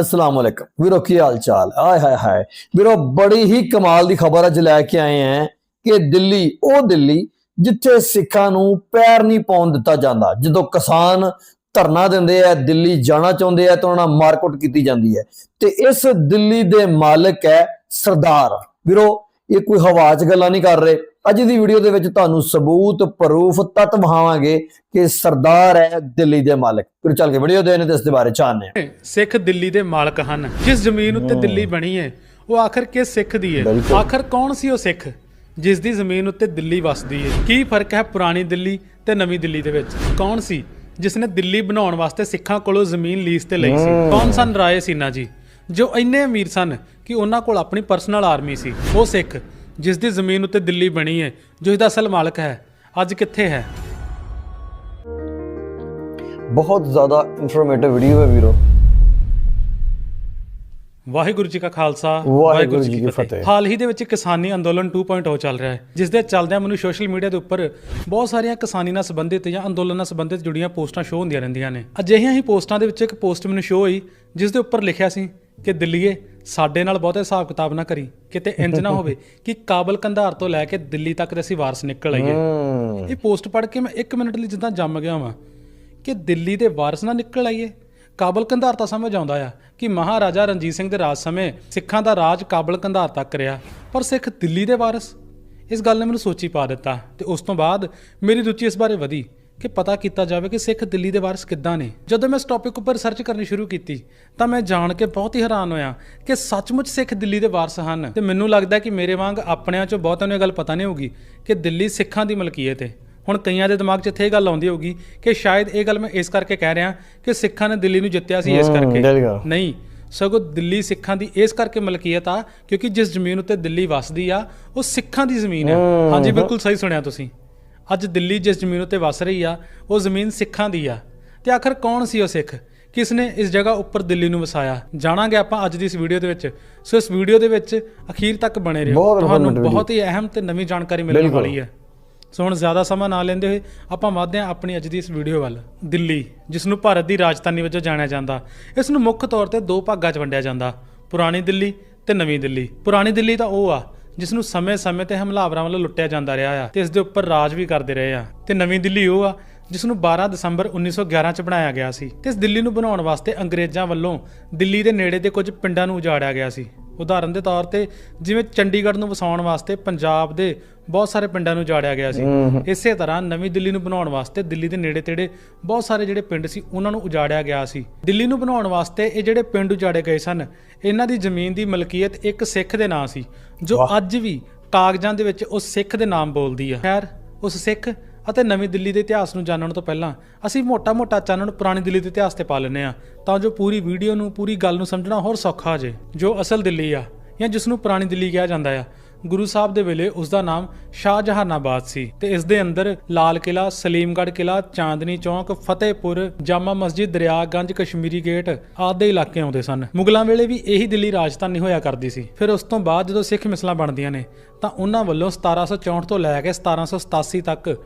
ਅਸਲਾਮ ਵਾਲੇਕਮ ਵੀਰੋ, ਕੀ ਹਾਲ ਚਾਲ? ਆਏ ਹਾਏ ਹਾਏ। ਵੀਰੋ, ਬੜੀ ਹੀ ਕਮਾਲ ਦੀ ਖਬਰ ਅੱਜ ਲੈ ਕੇ ਆਏ ਹਾਂ ਕਿ ਦਿੱਲੀ, ਉਹ ਦਿੱਲੀ ਜਿੱਥੇ ਸਿੱਖਾਂ ਨੂੰ ਪੈਰ ਨਹੀਂ ਪਾਉਣ ਦਿੱਤਾ ਜਾਂਦਾ। ਜਦੋਂ ਕਿਸਾਨ ਧਰਨਾ ਦਿੰਦੇ ਆ, ਦਿੱਲੀ ਜਾਣਾ ਚਾਹੁੰਦੇ ਆ ਤਾਂ ਉਹਨਾਂ ਨਾਲ ਮਾਰਕੁੱਟ ਕੀਤੀ ਜਾਂਦੀ ਹੈ। ਤੇ ਇਸ ਦਿੱਲੀ ਦੇ ਮਾਲਕ ਹੈ ਸਰਦਾਰ। ਵੀਰੋ ਇਹ ਕੋਈ ਹਵਾ 'ਚ ਗੱਲਾਂ ਨਹੀਂ ਕਰ ਰਹੇ। ਅੱਜ ਦੀ ਵੀਡੀਓ ਦੇ ਵਿੱਚ ਤੁਹਾਨੂੰ ਸਬੂਤ ਪ੍ਰੂਫ ਤੱਤ ਵਹਾਵਾਂਗੇ ਕਿ ਸਰਦਾਰ ਹੈ ਦਿੱਲੀ ਦੇ ਮਾਲਕ। ਫਿਰ ਚੱਲ ਕੇ ਵੀਡੀਓ ਦੇ ਨੇ ਤੇ ਇਸ ਦੇ ਬਾਰੇ ਜਾਣਦੇ ਹਾਂ। ਸਿੱਖ ਦਿੱਲੀ ਦੇ ਮਾਲਕ ਹਨ। ਜਿਸ ਜ਼ਮੀਨ ਉੱਤੇ ਦਿੱਲੀ ਬਣੀ ਹੈ ਉਹ ਆਖਰ ਕਿਸ ਸਿੱਖ ਦੀ ਹੈ। ਆਖਰ ਕੌਣ ਸੀ ਉਹ ਸਿੱਖ ਜਿਸ ਦੀ ਜ਼ਮੀਨ ਉੱਤੇ ਦਿੱਲੀ ਵਸਦੀ ਹੈ? ਕੀ ਫ਼ਰਕ ਹੈ ਪੁਰਾਣੀ ਦਿੱਲੀ ਤੇ ਨਵੀਂ ਦਿੱਲੀ ਦੇ ਵਿੱਚ? ਕੌਣ ਸੀ ਜਿਸ ਨੇ ਦਿੱਲੀ ਬਣਾਉਣ ਵਾਸਤੇ ਸਿੱਖਾਂ ਕੋਲੋਂ ਜ਼ਮੀਨ ਲੀਜ਼ ਤੇ ਲਈ ਸੀ? ਕੌਣ ਸਨ ਰਾਏ ਸੀਨਾ ਜੀ? ਜੋ ਇੰਨੇ ਅਮੀਰ ਸਨ ਕਿ ਉਹਨਾਂ ਕੋਲ ਆਪਣੀ ਪਰਸਨਲ ਆਰਮੀ ਸੀ। ਉਹ ਸਿੱਖ ਜਿਸ ਦੀ ਜ਼ਮੀਨ ਉੱਤੇ ਦਿੱਲੀ ਬਣੀ ਹੈ ਜੋ ਇਹਦਾ ਅਸਲ ਮਾਲਕ ਹੈ ਅੱਜ ਕਿੱਥੇ ਹੈ? ਬਹੁਤ ਜ਼ਿਆਦਾ ਇਨਫੋਰਮੇਟਿਵ ਵੀਡੀਓ ਹੈ ਵੀਰੋ। ਵਾਹਿਗੁਰੂ ਜੀ ਕਾ ਖਾਲਸਾ ਵਾਹਿਗੁਰੂ ਜੀ ਕੀ ਫਤਿਹ। ਹਾਲ ਹੀ ਦੇ ਵਿੱਚ ਕਿਸਾਨੀ ਅੰਦੋਲਨ 2.0 ਚੱਲ ਰਿਹਾ ਹੈ ਜਿਸ ਦੇ ਚੱਲਦਿਆਂ ਮੈਨੂੰ ਸੋਸ਼ਲ ਮੀਡੀਆ ਦੇ ਉੱਪਰ ਬਹੁਤ ਸਾਰੀਆਂ ਕਿਸਾਨੀ ਨਾਲ ਸੰਬੰਧਿਤ ਜਾਂ ਅੰਦੋਲਨ ਨਾਲ ਸੰਬੰਧਿਤ ਜੁੜੀਆਂ ਪੋਸਟਾਂ ਸ਼ੋ ਹੁੰਦੀਆਂ ਰਹਿੰਦੀਆਂ ਨੇ। ਅਜਿਹੀਆਂ ਹੀ ਪੋਸਟਾਂ ਦੇ ਵਿੱਚ ਇੱਕ ਪੋਸਟ ਮੈਨੂੰ ਸ਼ੋ ਹੋਈ ਜਿਸ ਦੇ ਉੱਪਰ ਲਿਖਿਆ ਸੀ ਕਿ ਦਿੱਲੀਏ ਸਾਡੇ ਨਾਲ ਬਹੁਤੇ ਹਿਸਾਬ ਕਿਤਾਬ ਨਾ ਕਰੀ ਕਿਤੇ ਇੰਜ ਨਾ ਹੋਵੇ ਕਿ ਕਾਬਲ ਕੰਧਾਰ ਤੋਂ ਲੈ ਕੇ ਦਿੱਲੀ ਤੱਕ ਦੇ ਅਸੀਂ ਵਾਰਸ ਨਿਕਲ ਆਈਏ। ਇਹ ਪੋਸਟ ਪੜ੍ਹ ਕੇ ਮੈਂ 1 ਮਿੰਟ ਲਈ ਜਿੱਦਾਂ ਜੰਮ ਗਿਆ ਵਾਂ ਕਿ ਦਿੱਲੀ ਦੇ ਵਾਰਸ ਨਾ ਨਿਕਲ ਆਈਏ। ਕਾਬਲ ਕੰਧਾਰ ਤਾਂ ਸਮਝ ਆਉਂਦਾ ਆ ਕਿ ਮਹਾਰਾਜਾ ਰਣਜੀਤ ਸਿੰਘ ਦੇ ਰਾਜ ਸਮੇਂ ਸਿੱਖਾਂ ਦਾ ਰਾਜ ਕਾਬਲ ਕੰਧਾਰ ਤੱਕ ਰਿਹਾ। ਪਰ ਸਿੱਖ ਦਿੱਲੀ ਦੇ ਵਾਰਸ? ਇਸ ਗੱਲ ਨੇ ਮੈਨੂੰ ਸੋਚੀ ਪਾ ਦਿੱਤਾ ਤੇ ਉਸ ਤੋਂ ਬਾਅਦ ਮੇਰੀ ਰੁਚੀ ਇਸ ਬਾਰੇ ਵਧੀ। ਕਿ ਪਤਾ ਕੀਤਾ ਜਾਵੇ ਕਿ ਸਿੱਖ ਦਿੱਲੀ ਦੇ ਵਾਰਸ ਕਿੱਦਾਂ ਨੇ। ਜਦੋਂ ਮੈਂ ਇਸ ਟੌਪਿਕ ਉੱਪਰ ਰਿਸਰਚ ਕਰਨੀ ਸ਼ੁਰੂ ਕੀਤੀ ਤਾਂ ਮੈਂ ਜਾਣ ਕੇ ਬਹੁਤ ਹੀ ਹੈਰਾਨ ਹੋਇਆ ਕਿ ਸੱਚਮੁੱਚ ਸਿੱਖ ਦਿੱਲੀ ਦੇ ਵਾਰਸ ਹਨ। ਤੇ ਮੈਨੂੰ ਲੱਗਦਾ ਕਿ ਮੇਰੇ ਵਾਂਗ ਆਪਣਿਆਂ ਚੋਂ ਬਹੁਤਿਆਂ ਨੂੰ ਇਹ ਗੱਲ ਪਤਾ ਨਹੀਂ ਹੋਊਗੀ ਕਿ ਦਿੱਲੀ ਸਿੱਖਾਂ ਦੀ ਮਲਕੀਅਤ ਹੈ ਹੁਣ ਕਈਆਂ ਦੇ ਦਿਮਾਗ 'ਚ ਇੱਥੇ ਇਹ ਗੱਲ ਆਉਂਦੀ ਹੋਊਗੀ ਕਿ ਸ਼ਾਇਦ ਇਹ ਗੱਲ ਮੈਂ ਇਸ ਕਰਕੇ ਕਹਿ ਰਿਹਾ ਕਿ ਸਿੱਖਾਂ ਨੇ ਦਿੱਲੀ ਨੂੰ ਜਿੱਤਿਆ ਸੀ ਇਸ ਕਰਕੇ। ਨਹੀਂ ਸਗੋਂ ਦਿੱਲੀ ਸਿੱਖਾਂ ਦੀ ਇਸ ਕਰਕੇ ਮਲਕੀਅਤ ਆ ਕਿਉਂਕਿ ਜਿਸ ਜ਼ਮੀਨ ਉੱਤੇ ਦਿੱਲੀ ਵਸਦੀ ਆ ਉਹ ਸਿੱਖਾਂ ਦੀ ਜ਼ਮੀਨ ਹੈ। ਹਾਂਜੀ ਬਿਲਕੁਲ ਸਹੀ ਸੁਣਿਆ ਤੁਸੀਂ। ਅੱਜ ਦਿੱਲੀ ਜਿਸ ਜ਼ਮੀਨ ਉੱਤੇ ਵਸ ਰਹੀ ਆ ਉਹ ਜ਼ਮੀਨ ਸਿੱਖਾਂ ਦੀ ਆ। ਤੇ ਆਖਰ ਕੌਣ ਸੀ ਉਹ ਸਿੱਖ? ਕਿਸ ਨੇ ਇਸ ਜਗ੍ਹਾ ਉੱਪਰ ਦਿੱਲੀ ਨੂੰ ਵਸਾਇਆ? ਜਾਣਾਂਗੇ ਆਪਾਂ ਅੱਜ ਦੀ ਇਸ ਵੀਡੀਓ ਦੇ ਵਿੱਚ। ਸੋ ਇਸ ਵੀਡੀਓ ਦੇ ਵਿੱਚ ਅਖੀਰ ਤੱਕ ਬਣੇ ਰਹੋ। ਤੁਹਾਨੂੰ ਬਹੁਤ ਹੀ ਅਹਿਮ ਤੇ ਨਵੀਂ ਜਾਣਕਾਰੀ ਮਿਲਣ। ਵਾਲੀ ਹੈ। ਸੋ ਹੁਣ ਜ਼ਿਆਦਾ ਸਮਾਂ ਨਾ ਲੈਂਦੇ ਹੋਏ ਆਪਾਂ ਵਧਦੇ ਹਾਂ ਆਪਣੀ ਅੱਜ ਦੀ ਇਸ ਵੀਡੀਓ ਵੱਲ। ਦਿੱਲੀ ਜਿਸ ਨੂੰ ਭਾਰਤ ਦੀ ਰਾਜਧਾਨੀ ਵਜੋਂ ਜਾਣਿਆ ਜਾਂਦਾ। ਇਸ ਨੂੰ ਮੁੱਖ ਤੌਰ ਤੇ ਦੋ ਭਾਗਾਂ 'ਚ ਵੰਡਿਆ ਜਾਂਦਾ। ਪੁਰਾਣੀ ਦਿੱਲੀ ਤੇ ਨਵੀਂ ਦਿੱਲੀ। ਪੁਰਾਣੀ ਦਿੱਲੀ ਤਾਂ ਉਹ ਆ ਜਿਸ ਨੂੰ ਸਮੇਂ-ਸਮੇਂ ਤੇ ਹਮਲਾਵਰਾਂ ਵੱਲੋਂ ਲੁੱਟਿਆ ਜਾਂਦਾ ਰਿਹਾ ਆ ਤੇ ਇਸ ਦੇ ਉੱਪਰ ਰਾਜ ਵੀ ਕਰਦੇ ਰਹੇ ਆ। ਤੇ ਨਵੀਂ ਦਿੱਲੀ ਉਹ ਆ ਜਿਸ ਨੂੰ 12 ਦਸੰਬਰ 1911 ਚ ਬਣਾਇਆ ਗਿਆ ਸੀ। ਤੇ ਇਸ ਦਿੱਲੀ ਨੂੰ ਬਣਾਉਣ ਵਾਸਤੇ ਅੰਗਰੇਜ਼ਾਂ ਵੱਲੋਂ ਦਿੱਲੀ ਦੇ ਨੇੜੇ ਦੇ ਕੁਝ ਪਿੰਡਾਂ ਨੂੰ ਉਜਾੜਿਆ ਗਿਆ ਸੀ। ਉਦਾਹਰਨ ਦੇ ਤੌਰ ਤੇ ਜਿਵੇਂ ਚੰਡੀਗੜ੍ਹ ਨੂੰ ਵਸਾਉਣ ਵਾਸਤੇ ਪੰਜਾਬ ਦੇ ਬਹੁਤ ਸਾਰੇ ਪਿੰਡਾਂ ਨੂੰ ਉਜਾੜਿਆ ਗਿਆ ਸੀ। ਇਸੇ ਤਰ੍ਹਾਂ ਨਵੀਂ ਦਿੱਲੀ ਨੂੰ ਬਣਾਉਣ ਵਾਸਤੇ ਦਿੱਲੀ ਦੇ ਨੇੜੇ ਤੇੜੇ ਬਹੁਤ ਸਾਰੇ ਜਿਹੜੇ ਪਿੰਡ ਸੀ ਉਹਨਾਂ ਨੂੰ ਉਜਾੜਿਆ ਗਿਆ ਸੀ। ਦਿੱਲੀ ਨੂੰ ਬਣਾਉਣ ਵਾਸਤੇ ਇਹ ਜਿਹੜੇ ਪਿੰਡ ਉਜਾੜੇ ਗਏ ਸਨ ਇਹਨਾਂ ਦੀ ਜ਼ਮੀਨ ਦੀ ਮਲਕੀਅਤ ਇੱਕ ਸਿੱਖ ਦੇ ਨਾਂ ਸੀ ਜੋ ਅੱਜ ਵੀ ਕਾਗਜ਼ਾਂ ਦੇ ਵਿੱਚ ਉਸ ਸਿੱਖ ਦੇ ਨਾਮ ਬੋਲਦੀ ਆ। ਖੈਰ ਉਸ ਸਿੱਖ ਅਤੇ ਨਵੀਂ ਦਿੱਲੀ ਦੇ ਇਤਿਹਾਸ ਨੂੰ ਜਾਣਨ ਤੋਂ ਪਹਿਲਾਂ ਅਸੀਂ ਮੋਟਾ-ਮੋਟਾ ਚਾਨਣ ਪੁਰਾਣੀ ਦਿੱਲੀ ਦੇ ਇਤਿਹਾਸ ਤੇ ਪਾ ਲੈਂਦੇ ਆ ਤਾਂ ਜੋ ਪੂਰੀ ਵੀਡੀਓ ਨੂੰ ਪੂਰੀ ਗੱਲ ਨੂੰ ਸਮਝਣਾ ਹੋਰ ਸੌਖਾ ਹੋ ਜੇ ਜੋ ਅਸਲ ਦਿੱਲੀ ਆ ਜਾਂ ਜਿਸ ਨੂੰ ਪੁਰਾਣੀ ਦਿੱਲੀ ਕਿਹਾ ਜਾਂਦਾ ਆ। ਗੁਰੂ ਸਾਹਿਬ ਦੇ ਵੇਲੇ ਉਸ ਦਾ ਨਾਮ ਸ਼ਾਹਜਹਾਨਾਬਾਦ ਸੀ ਤੇ ਇਸ ਦੇ ਅੰਦਰ ਲਾਲ ਕਿਲਾ ਸਲੀਮਗੜ੍ਹ ਕਿਲਾ ਚਾਂਦਨੀ ਚੌਂਕ, ਫਤਿਹਪੁਰ, ਜਾਮਾ ਮਸਜਿਦ ਦਰਿਆਗੰਜ ਕਸ਼ਮੀਰੀ ਗੇਟ ਆਦਿ ਦੇ ਇਲਾਕੇ ਆਉਂਦੇ ਸਨ। ਮੁਗਲਾਂ ਵੇਲੇ ਵੀ ਇਹੀ ਦਿੱਲੀ ਰਾਜਧਾਨੀ ਹੋਇਆ ਕਰਦੀ ਸੀ। ਫਿਰ ਉਸ ਤੋਂ ਬਾਅਦ ਜਦੋਂ ਸਿੱਖ ਮਿਸਲਾਂ ਬਣਦੀਆਂ ਨੇ, ਤਾਂ ਉਹਨਾਂ ਵੱਲੋਂ 1764 ਤੋਂ ਲੈ ਕੇ 1787 ਤੱਕ